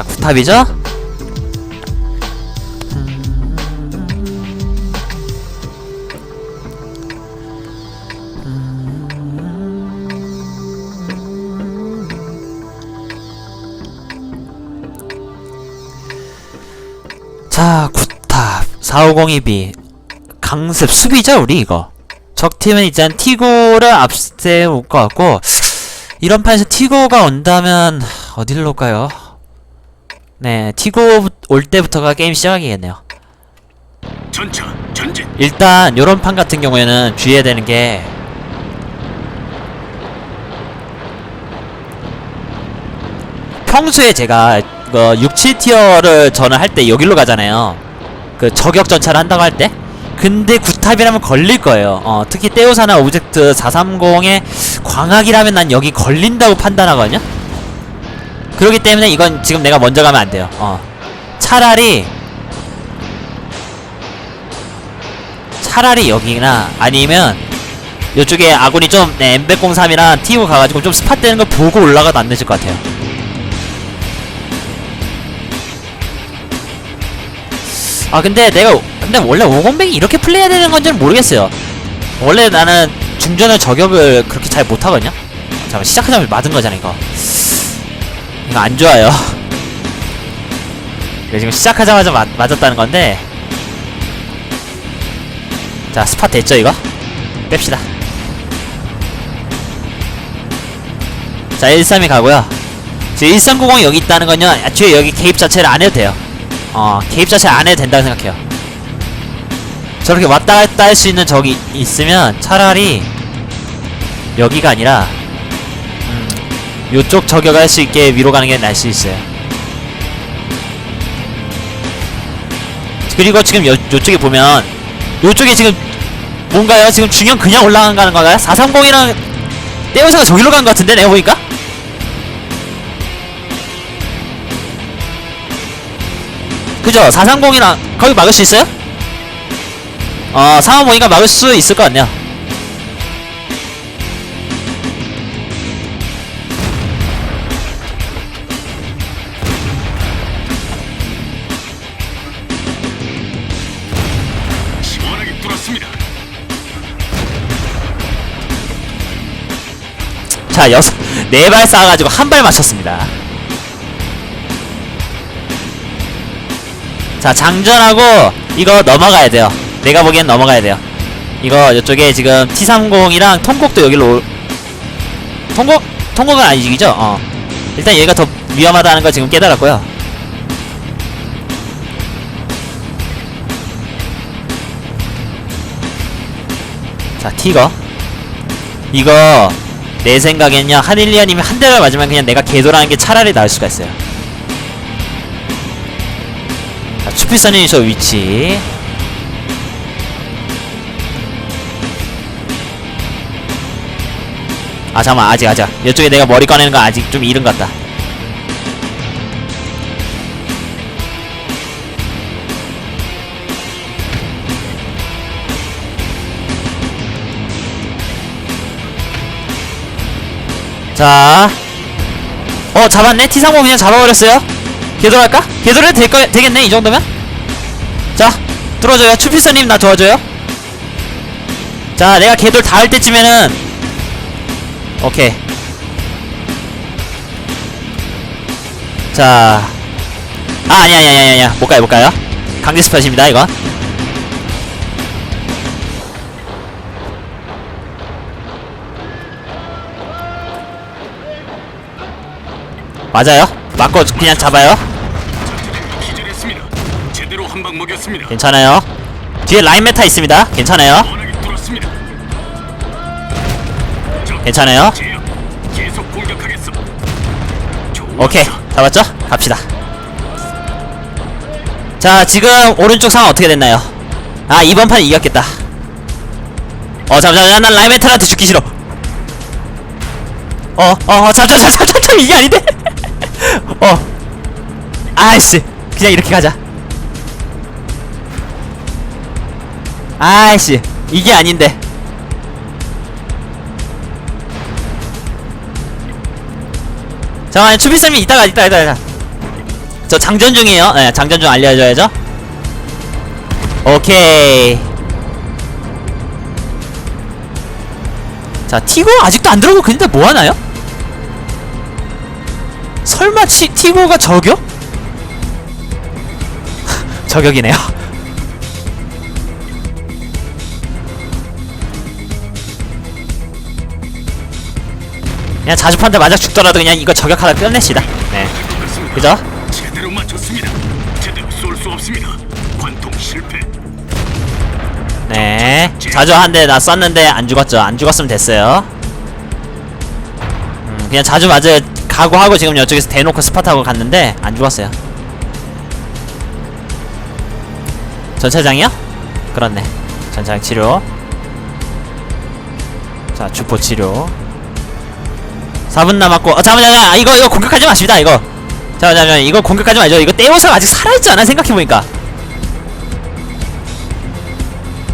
자, 구탑이죠? 자, 구탑 4502B 강습 수비죠, 우리 이거. 적팀은 일단 티고를 앞세울 것 같고 이런 판에서 티고가 온다면 어디로 올까요? 네, 티고 올 때부터가 게임 시작이겠네요. 전차 전진 일단 요런 판 같은 경우에는 주의해야 되는 게 평소에 제가 그 6, 7티어를 저는 할 때 여기로 가잖아요. 그 저격 전차를 한다고 할 때. 근데 구탑이라면 걸릴 거예요. 어, 특히 떼오사나 오브젝트 430의 광학이라면 난 여기 걸린다고 판단하거든요. 그렇기 때문에 이건 지금 내가 먼저 가면 안 돼요. 어. 차라리 차라리 여기나 아니면 이쪽에 아군이 좀 네, 엠베03이랑 티우 가가지고 좀 스팟 되는 거 보고 올라가도 안 늦을 것 같아요. 아 근데 내가 근데 원래 5공백이 이렇게 플레이해야 되는 건지는 모르겠어요. 원래 나는 중전을 저격을 그렇게 잘 못하거든요. 잠깐 시작하자마자 맞은 거잖아 이거. 이거 안 좋아요. 이거 지금 시작하자마자 맞, 맞았다는 건데. 자 스팟 됐죠 이거? 뺍시다. 자 132 가고요. 지금 1390이 여기 있다는 건요. 애초에 여기 개입 자체를 안 해도 돼요. 어 개입 자체 안 해도 된다고 생각해요. 저렇게 왔다 갔다 할 수 있는 적이 있으면 차라리 여기가 아니라 음, 요쪽 저격할 수 있게 위로 가는 게 나을 수 있어요 그리고 지금 요, 요쪽에 보면 요쪽에 지금 뭔가요? 지금 중형 그냥 올라간 가는 건가요? 430이랑 떼어서가 저기로 간 것 같은데 내가 보니까? 그죠? 430이랑 거기 막을 수 있어요? 어, 435이가 막을 수 있을 것 같네요. 자, 여섯, 네발 쏴가지고 한 발 맞췄습니다. 자, 장전하고 이거 넘어가야 돼요. 내가 보기엔 넘어가야 돼요. 이거 이쪽에 지금 T30이랑 통곡도 여기로 올... 통곡? 통곡은 아니죠? 어. 일단 얘가 더 위험하다는 걸 지금 깨달았고요. 자, 티거. 이거 내 생각엔요 하닐리아님이 한 대를 맞으면 그냥 내가 개돌하는 게 차라리 나을 수가 있어요. 자 추피선이 저 위치. 아 잠깐만 아직 아직. 이쪽에 내가 머리 꺼내는 거 아직 좀 이른 것 같다 자, 어 잡았네. T30 그냥 잡아버렸어요. 개돌할까? 개돌해도 될 거, 되겠네 이 정도면. 자, 뚫어줘요. 추피서님 나 도와줘요. 자, 내가 개돌 다 할 때쯤에는 오케이. 자, 아 아니야 아니야 아니야 아니야 못 가요 못 가요. 강제 스팟입니다 이건. 맞아요. 맞고 그냥 잡아요. 기절했습니다 제대로 한 방 먹였습니다 괜찮아요. 뒤에 라인 메타 있습니다. 괜찮아요. 뚫었습니다 괜찮아요. 제압 계속 공격하겠어 좋아. 오케이. 잡았죠? 갑시다. 자, 지금 오른쪽 상황 어떻게 됐나요? 아, 이번 판 이겼겠다. 어, 잠깐, 잠깐, 난 라인 메타한테 죽기 싫어. 어, 어, 어, 잠깐, 잠깐, 잠깐, 이게 아닌데? 어. 아이씨. 그냥 이렇게 가자. 아이씨. 이게 아닌데. 잠깐만 추비쌤이 이따가 이따가 이따가 저 장전 중이에요. 네, 장전 중 알려줘야죠. 오케이. 자, 티고 아직도 안 들어오고 근데 뭐 하나요? 설마 치, 티고가 저격? 저격이네요. 그냥 자주판대 맞아 죽더라도 그냥 이거 저격하다 끝냅시다. 네. 그죠? 제대로 맞췄습니다. 제대로 쏠 수 없습니다. 관통 실패. 네. 자주 한 대 나 쐈는데 안 죽었죠. 안 죽었으면 됐어요. 음, 그냥 자주 맞을 각오하고 지금 이쪽에서 대놓고 스팟하고 갔는데 안 죽었어요. 전차장이요? 그렇네. 전차장 치료. 자, 주포 치료. 4분 남았고, 어, 잠깐만, 잠깐만, 아, 이거, 이거 공격하지 마십니다, 이거. 잠깐만, 잠깐만, 이거 공격하지 말죠. 이거 떼오사가 아직 살아있지 않아, 생각해보니까.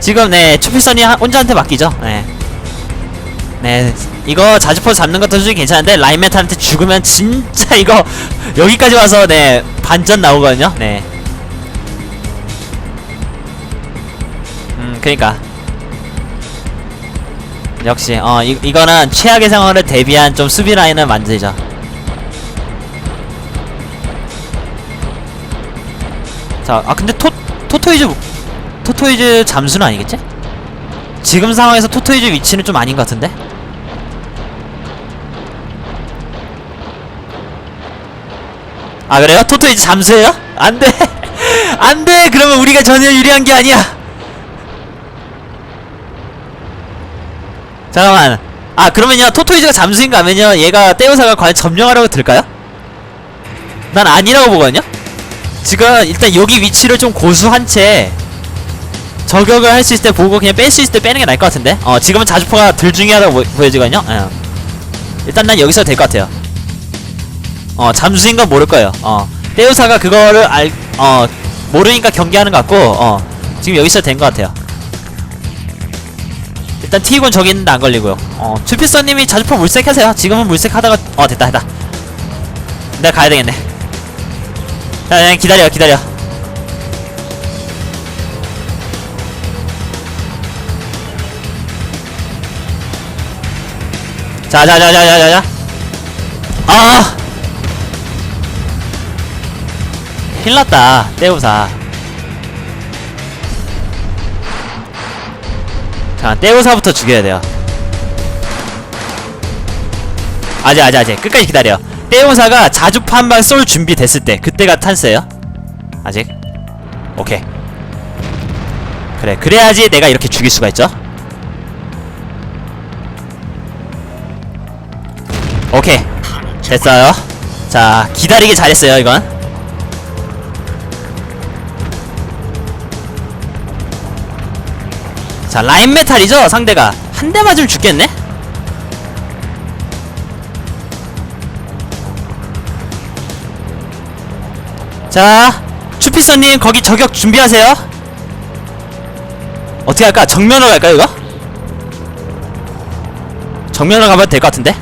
지금 네 추필선이 하- 혼자한테 맡기죠. 네. 네 이거 자주포 잡는 것도 솔직히 괜찮은데 라인메탈한테 죽으면 진짜 이거 여기까지 와서 네 반전 나오거든요. 네. 음 그러니까 역시 어 이, 이거는 최악의 상황을 대비한 좀 수비 라인을 만들죠. 자, 아 근데 토 토토이즈 토토이즈 잠수는 아니겠지? 지금 상황에서 토토이즈 위치는 좀 아닌 것 같은데? 아 그래요? 토토이즈 잠수예요? 안돼 안돼 그러면 우리가 전혀 유리한 게 아니야 잠깐만 아 그러면요 토토이즈가 잠수인가 하면요 얘가 떼오사가 과연 점령하려고 들까요? 난 아니라고 보거든요? 지금 일단 여기 위치를 좀 고수한 채 저격을 할 수 있을 때 보고 그냥 뺄 수 있을 때 빼는 게 나을 것 같은데 어 지금은 자주포가 덜 중요하다고 보, 보여지거든요 예. 일단 난 여기서 될 것 같아요 어 잠수인 건 모를 거예요. 어 떼우사가 그거를 알 어 모르니까 경기하는 것 같고 어 지금 여기서 된 것 같아요. 일단 티곤 저기 있는데 안 걸리고요. 어 주피서님이 자주포 물색하세요. 지금은 물색하다가 어 됐다 됐다. 내가 가야 되겠네. 자 그냥 기다려 기다려. 자자자자자자자. 아 큰일났다. 떼우사. 자 떼우사부터 죽여야 돼요. 아직 아직 아직. 끝까지 기다려. 떼우사가 자주파 한방 쏠 준비 됐을 때 그때가 찬스예요? 아직? 오케이. 그래 그래야지 내가 이렇게 죽일 수가 있죠? 오케이. 됐어요. 자 기다리기 잘했어요 이건 자 라인 메탈이죠 상대가 한 대 맞으면 죽겠네 자 추피서님 거기 저격 준비하세요 어떻게 할까 정면으로 갈까요 이거 정면으로 가면 될것 같은데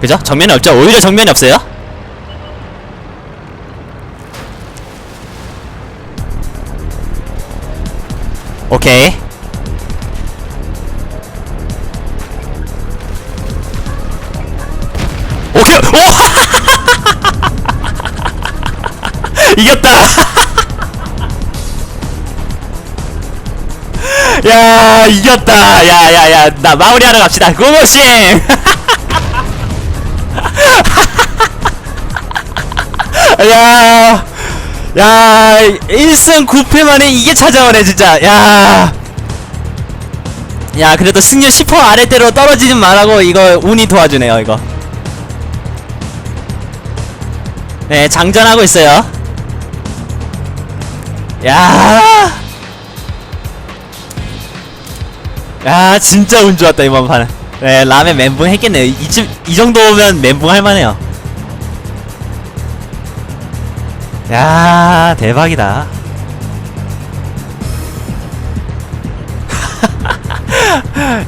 그죠? 정면이 없죠? 오히려 정면이 없어요? 오케이 오케이! 오! 이겼다! 야 이겼다 야야야 나 마무리하러 갑시다 고고싱 야, 야, 1승 9패 만에 이게 찾아오네, 진짜. 야. 야, 그래도 승률 10% 아래대로 떨어지진 말라고 이거 운이 도와주네요, 이거. 네, 장전하고 있어요. 야. 야, 진짜 운 좋았다, 이번 판은. 네, 라면 멘붕 했겠네요. 이쯤, 이 정도면 멘붕 할만해요. 야 대박이다.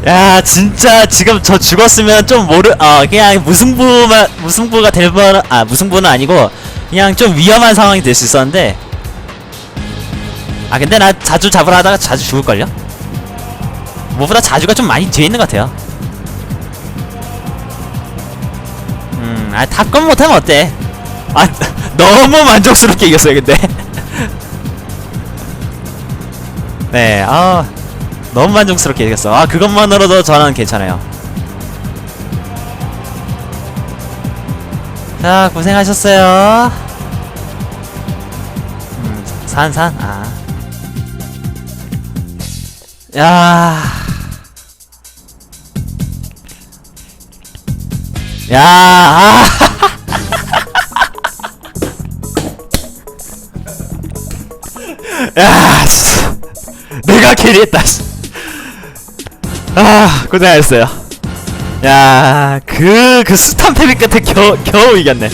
야 진짜 지금 저 죽었으면 좀 모르 어 그냥 무승부만 무승부가 될뻔아 무승부는 아니고 그냥 좀 위험한 상황이 될 수 있었는데. 아 근데 나 자주 잡으러 하다가 자주 죽을걸요? 뭐보다 자주가 좀 많이 뒤에 있는 것 같아요. 음아 탑건 못하면 어때 아 너무 만족스럽게 이겼어요 근데 네아 너무 만족스럽게 이겼어. 아 그것만으로도 저는 괜찮아요. 자 고생하셨어요. 음, 산 산 아. 야. 야. 아. 야. 진짜. 내가 캐리했다. 씨. 아 고생하셨어요 야 그그 숱한 패배 끝에 겨우 겨우 이겼네